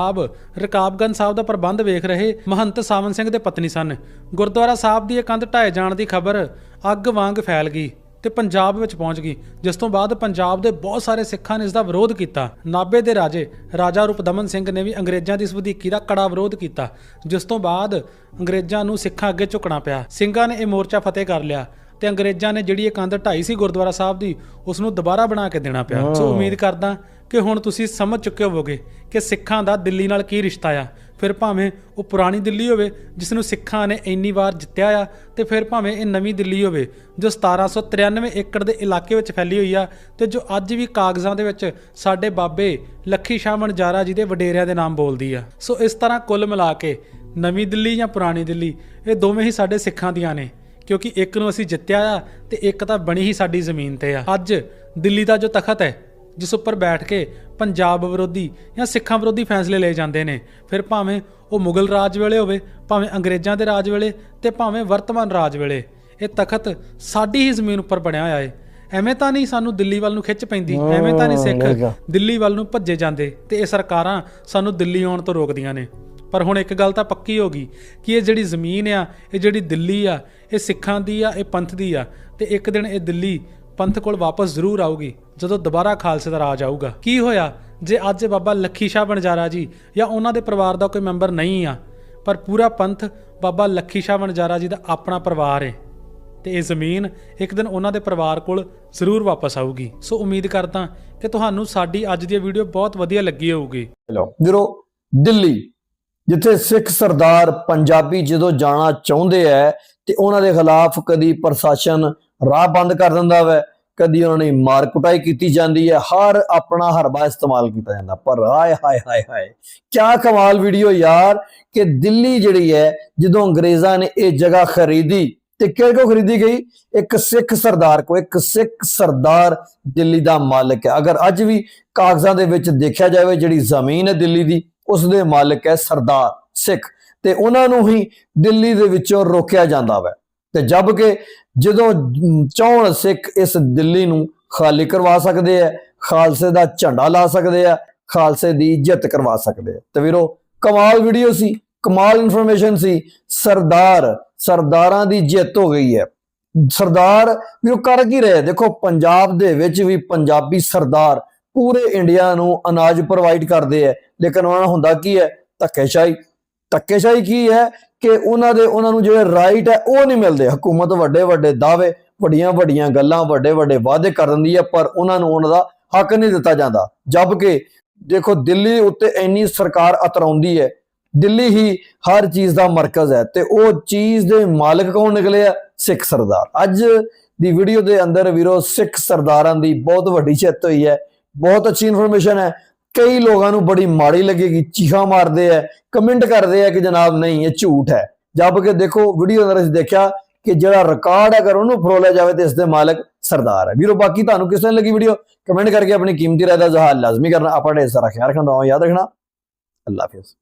ਰਕਾਬਗੰਜ ਸਾਹਿਬ ਦਾ ਪ੍ਰਬੰਧ ਵੇਖ ਰਹੇ ਮਹੰਤ ਸਾਵਨ ਸਿੰਘ ਦੇ ਪਤਨੀ ਸਨ। ਗੁਰਦੁਆਰਾ ਸਾਹਿਬ ਦੀ ਇਹ ਕੰਧ ਢਾਏ ਜਾਣ ਦੀ ਖਬਰ ਅੱਗ ਵਾਂਗ ਫੈਲ ਗਈ ਤੇ ਪੰਜਾਬ ਵਿੱਚ ਪਹੁੰਚ ਗਈ ਜਿਸ ਤੋਂ ਬਾਅਦ ਪੰਜਾਬ ਦੇ ਬਹੁਤ ਸਾਰੇ ਸਿੱਖਾਂ ਨੇ ਇਸ ਦਾ ਵਿਰੋਧ ਕੀਤਾ। ਨਾਬੇ ਦੇ ਰਾਜੇ ਰਾਜਾ ਰੂਪਦਮਨ ਸਿੰਘ ਨੇ ਵੀ ਅੰਗਰੇਜ਼ਾਂ ਦੀ ਇਸ ਵਧੀਕੀ ਦਾ ਕੜਾ ਵਿਰੋਧ ਕੀਤਾ ਜਿਸ ਤੋਂ ਬਾਅਦ ਅੰਗਰੇਜ਼ਾਂ ਨੂੰ ਸਿੱਖਾਂ ਅੱਗੇ ਝੁਕਣਾ ਪਿਆ। ਸਿੰਘਾਂ ਨੇ ਇਹ ਮੋਰਚਾ ਫਤਿਹ ਕਰ ਲਿਆ ਤੇ ਅੰਗਰੇਜ਼ਾਂ ਨੇ ਜਿਹੜੀ ਇਹ ਕੰਧ ਢਾਈ ਸੀ ਗੁਰਦੁਆਰਾ ਸਾਹਿਬ ਦੀ ਉਸ ਨੂੰ ਦੁਬਾਰਾ ਬਣਾ ਕੇ ਦੇਣਾ ਪਿਆ। ਸੋ ਉਮੀਦ ਕਰਦਾ ਕਿ ਹੁਣ ਤੁਸੀਂ ਸਮਝ ਚੁੱਕੇ ਹੋਵੋਗੇ ਕਿ ਸਿੱਖਾਂ ਦਾ ਦਿੱਲੀ ਨਾਲ ਕੀ ਰਿਸ਼ਤਾ ਆ। ਫਿਰ ਭਾਵੇਂ ਉਹ ਪੁਰਾਣੀ ਦਿੱਲੀ ਹੋਵੇ, ਜਿਸ ਨੂੰ ਸਿੱਖਾਂ ਨੇ ਇੰਨੀ ਵਾਰ ਜਿੱਤਿਆ ਆ, ਤੇ ਫਿਰ ਭਾਵੇਂ ਇਹ ਨਵੀਂ ਦਿੱਲੀ ਹੋਵੇ, ਜੋ 1793 ਏਕੜ ਦੇ ਇਲਾਕੇ ਵਿੱਚ ਫੈਲੀ ਹੋਈ ਆ, ਤੇ ਜੋ ਅੱਜ ਵੀ ਕਾਗਜ਼ਾਂ ਦੇ ਵਿੱਚ ਸਾਡੇ ਬਾਬੇ ਲੱਖੀ ਸ਼ਾਹ ਮਨਜਾਰਾ ਜੀ ਦੇ ਵਡੇਰਿਆਂ ਦੇ ਨਾਮ ਬੋਲਦੀ ਆ। ਸੋ ਇਸ ਤਰ੍ਹਾਂ ਕੁੱਲ ਮਿਲਾ ਕੇ ਨਵੀਂ ਦਿੱਲੀ ਜਾਂ ਪੁਰਾਣੀ ਦਿੱਲੀ, ਇਹ ਦੋਵੇਂ ਹੀ ਸਾਡੇ ਸਿੱਖਾਂ ਦੀਆਂ ਨੇ, ਕਿਉਂਕਿ ਇੱਕ ਨੂੰ ਅਸੀਂ ਜਿੱਤਿਆ ਆ, ਤੇ ਇੱਕ ਤਾਂ ਬਣੀ ਹੀ ਸਾਡੀ ਜ਼ਮੀਨ ਤੇ ਆ। ਅੱਜ ਦਿੱਲੀ ਦਾ ਜੋ ਤਖਤ ਹੈ ਜਿਸ ਉੱਪਰ ਬੈਠ ਕੇ ਪੰਜਾਬ ਵਿਰੋਧੀ ਜਾਂ ਸਿੱਖਾਂ ਵਿਰੋਧੀ ਫੈਸਲੇ ਲਏ ਜਾਂਦੇ ਨੇ। ਫਿਰ ਭਾਵੇਂ ਉਹ ਮੁਗਲ ਰਾਜ ਵੇਲੇ ਹੋਵੇ ਭਾਵੇਂ ਅੰਗਰੇਜ਼ਾਂ ਦੇ ਰਾਜ ਵੇਲੇ ਤੇ ਭਾਵੇਂ ਵਰਤਮਾਨ ਰਾਜ ਵੇਲੇ ਇਹ ਤਖਤ ਸਾਡੀ ਹੀ ਜ਼ਮੀਨ ਉੱਪਰ ਬਣਿਆ ਹੋਇਆ ਏ। ਐਵੇਂ ਤਾਂ ਨਹੀਂ ਸਾਨੂੰ ਦਿੱਲੀ ਵੱਲ ਨੂੰ ਖਿੱਚ ਪੈਂਦੀ ਐਵੇਂ ਤਾਂ ਨਹੀਂ ਸਿੱਖ ਦਿੱਲੀ ਵੱਲ ਨੂੰ ਭੱਜੇ ਜਾਂਦੇ ਤੇ ਇਹ ਸਰਕਾਰਾਂ ਸਾਨੂੰ ਦਿੱਲੀ ਆਉਣ ਤੋਂ ਰੋਕਦੀਆਂ ਨੇ। ਪਰ ਹੁਣ ਇੱਕ ਗੱਲ ਤਾਂ ਪੱਕੀ ਹੋ ਗਈ ਕਿ ਇਹ ਜਿਹੜੀ ਜ਼ਮੀਨ ਆ ਇਹ ਜਿਹੜੀ ਦਿੱਲੀ ਆ ਇਹ ਸਿੱਖਾਂ ਦੀ ਆ ਇਹ ਪੰਥ ਦੀ ਆ ਤੇ ਇੱਕ ਦਿਨ ਇਹ ਦਿੱਲੀ ਪੰਥ ਕੋਲ ਵਾਪਸ ਜ਼ਰੂਰ ਆਊਗੀ, ਜਦੋਂ ਦੁਬਾਰਾ ਖਾਲਸੇ ਦਾ ਰਾਜ ਆਊਗਾ। ਕੀ ਹੋਇਆ? ਜੇ ਅੱਜ ਬਾਬਾ ਲੱਖੀ ਸ਼ਾਹ ਬਣਜਾਰਾ ਜੀ ਜਾਂ ਉਹਨਾਂ ਦੇ ਪਰਿਵਾਰ ਦਾ ਕੋਈ ਮੈਂਬਰ ਨਹੀਂ ਆ, ਪਰ ਪੂਰਾ ਪੰਥ ਬਾਬਾ ਲੱਖੀ ਸ਼ਾਹ ਬਣਜਾਰਾ ਜੀ ਦਾ ਆਪਣਾ ਪਰਿਵਾਰ ਹੈ ਤੇ ਇਹ ਜ਼ਮੀਨ ਇੱਕ ਦਿਨ ਉਹਨਾਂ ਦੇ ਪਰਿਵਾਰ ਕੋਲ ਜ਼ਰੂਰ ਵਾਪਸ ਆਊਗੀ। ਸੋ ਉਮੀਦ ਕਰਦਾ ਕਿ ਤੁਹਾਨੂੰ ਸਾਡੀ ਅੱਜ ਦੀ ਵੀਡੀਓ ਬਹੁਤ ਵਧੀਆ ਲੱਗੀ ਹੋਊਗੀ। ਚਲੋ ਵੀਰੋ, ਦਿੱਲੀ, ਜਿੱਥੇ ਸਿੱਖ ਸਰਦਾਰ ਪੰਜਾਬੀ ਜਦੋਂ ਜਾਣਾ ਚਾਹੁੰਦੇ ਐ ਤੇ ਉਹਨਾਂ ਦੇ ਖਿਲਾਫ ਕਦੀ ਪ੍ਰਸ਼ਾਸਨ ਰਾਹ ਬੰਦ ਕਰ ਦਿੰਦਾ ਵੈ। ਕਦੀ ਉਹਨਾਂ ਨੇ ਮਾਰ ਕੁਟਾਈ ਕੀਤੀ ਜਾਂਦੀ ਹੈ। ਹਰ ਆਪਣਾ ਹਰਬਾ ਇਸਤੇਮਾਲ ਕੀਤਾ ਜਾਂਦਾ। ਪਰ ਹਾਏ ਹਾਏ ਹਾਏ ਹਾਏ ਕੀ ਕਮਾਲ ਵੀਡੀਓ ਯਾਰ ਕਿ ਦਿੱਲੀ ਜਿਹੜੀ ਹੈ, ਜਦੋਂ ਅੰਗਰੇਜ਼ਾਂ ਨੇ ਇਹ ਜਗ੍ਹਾ ਖਰੀਦੀ ਤੇ ਕਿਹੜੇ ਕੋ ਖਰੀਦੀ ਗਈ? ਇੱਕ ਸਿੱਖ ਸਰਦਾਰ ਕੋ ਇੱਕ ਸਿੱਖ ਸਰਦਾਰ ਦਿੱਲੀ ਦਾ ਮਾਲਕ ਹੈ। ਅਗਰ ਅੱਜ ਵੀ ਕਾਗਜ਼ਾਂ ਦੇ ਵਿੱਚ ਦੇਖਿਆ ਜਾਵੇ ਜਿਹੜੀ ਜ਼ਮੀਨ ਹੈ ਦਿੱਲੀ ਦੀ ਉਸ ਦੇ ਮਾਲਕ ਹੈ ਸਰਦਾਰ ਸਿੱਖ। ਤੇ ਉਹਨਾਂ ਨੂੰ ਹੀ ਦਿੱਲੀ ਦੇ ਵਿੱਚੋਂ ਰੋਕਿਆ ਜਾਂਦਾ ਵੈ। ਤੇ ਜਦ ਕਿ ਜਦੋਂ ਅਮ, ਸਿੱਖ ਇਸ ਦਿੱਲੀ ਨੂੰ ਖਾਲੀ ਕਰਵਾ ਸਕਦੇ ਆ ਖਾਲਸੇ ਦਾ ਝੰਡਾ ਲਾ ਸਕਦੇ ਆ ਖਾਲਸੇ ਦੀ ਜਿੱਤ ਕਰਵਾ ਸਕਦੇ ਆ। ਤੇ ਵੀਰੋ ਕਮਾਲ ਵੀਡੀਓ ਸੀ ਕਮਾਲ ਇਨਫੋਰਮੇਸ਼ਨ ਸੀ ਸਰਦਾਰ ਸਰਦਾਰਾਂ ਦੀ ਜਿੱਤ ਹੋ ਗਈ ਹੈ। ਸਰਦਾਰ ਵੀ ਉਹ ਕਰ ਕੀ ਰਹੇ? ਦੇਖੋ ਪੰਜਾਬ ਦੇ ਵਿੱਚ ਵੀ ਪੰਜਾਬੀ ਸਰਦਾਰ ਪੂਰੇ ਇੰਡੀਆ ਨੂੰ ਅਨਾਜ ਪ੍ਰੋਵਾਈਡ ਕਰਦੇ ਆ। ਲੇਕਿਨ ਉਹਨਾਂ ਹੁੰਦਾ ਕੀ ਹੈ? ਧੱਕੇਸ਼ਾਹੀ। ਧੱਕੇਸ਼ਾਹੀ ਕੀ ਹੈ? ਕਿ ਉਹਨਾਂ ਦੇ, ਉਹਨਾਂ ਨੂੰ ਜਿਹੜੇ ਰਾਈਟ ਹੈ, ਉਹ ਨਹੀਂ ਮਿਲਦੇ। ਹਕੂਮਤ ਵੱਡੇ ਵੱਡੇ ਦਾਅਵੇ, ਵੱਡੀਆਂ ਵੱਡੀਆਂ ਗੱਲਾਂ, ਵੱਡੇ ਵੱਡੇ ਵਾਅਦੇ ਕਰ ਦਿੰਦੀ ਹੈ, ਪਰ ਉਹਨਾਂ ਨੂੰ ਉਹਨਾਂ ਦਾ ਹੱਕ ਨਹੀਂ ਦਿੱਤਾ ਜਾਂਦਾ। ਜਦਕਿ ਦੇਖੋ, ਦਿੱਲੀ ਉੱਤੇ ਇੰਨੀ ਸਰਕਾਰ ਅਤਰਾਉਂਦੀ ਹੈ, ਦਿੱਲੀ ਹੀ ਹਰ ਚੀਜ਼ ਦਾ ਮਰਕਜ਼ ਹੈ ਤੇ ਉਹ ਚੀਜ਼ ਦੇ ਮਾਲਕ ਕੌਣ ਨਿਕਲੇ ਆ? ਸਿੱਖ ਸਰਦਾਰ। ਅੱਜ ਦੀ ਵੀਡੀਓ ਦੇ ਅੰਦਰ ਵੀਰੋ, ਸਿੱਖ ਸਰਦਾਰਾਂ ਦੀ ਬਹੁਤ ਵੱਡੀ ਜਿੱਤ ਹੋਈ ਹੈ, ਬਹੁਤ ਅੱਛੀ ਇਨਫੋਰਮੇਸ਼ਨ ਹੈ। ਕਈ ਲੋਕਾਂ ਨੂੰ ਬੜੀ ਮਾੜੀ ਲੱਗੇਗੀ, ਚੀਖਾਂ ਮਾਰਦੇ ਆ ਕਮੈਂਟ ਕਰਦੇ ਆ ਕਿ ਜਨਾਬ ਨਹੀਂ, ਇਹ ਝੂਠ ਹੈ। ਜਦ ਕਿ ਦੇਖੋ ਵੀਡੀਓ ਅੰਦਰ ਅਸੀਂ ਦੇਖਿਆ ਕਿ ਜਿਹੜਾ ਰਿਕਾਰਡ ਹੈ, ਅਗਰ ਉਹਨੂੰ ਫਰੋਲਿਆ ਜਾਵੇ ਤੇ ਇਸ ਦੇ ਮਾਲਕ ਸਰਦਾਰ ਹੈ। ਵੀਰੋ, ਬਾਕੀ ਤੁਹਾਨੂੰ ਕਿਸ ਤਰ੍ਹਾਂ ਲੱਗੀ ਵੀਡੀਓ ਕਮੈਂਟ ਕਰਕੇ ਆਪਣੀ ਕੀਮਤੀ ਰਾਏ ਦਾ ਇਜ਼ਹਾਰ ਲਾਜ਼ਮੀ ਕਰਨਾ, ਆਪਾਂ ਇਸ ਤਰ੍ਹਾਂ ਖਿਆਲ ਰੱਖਣਾ ਯਾਦ ਰੱਖਣਾ। ਅੱਲਾ ਹਾਫਿਜ਼।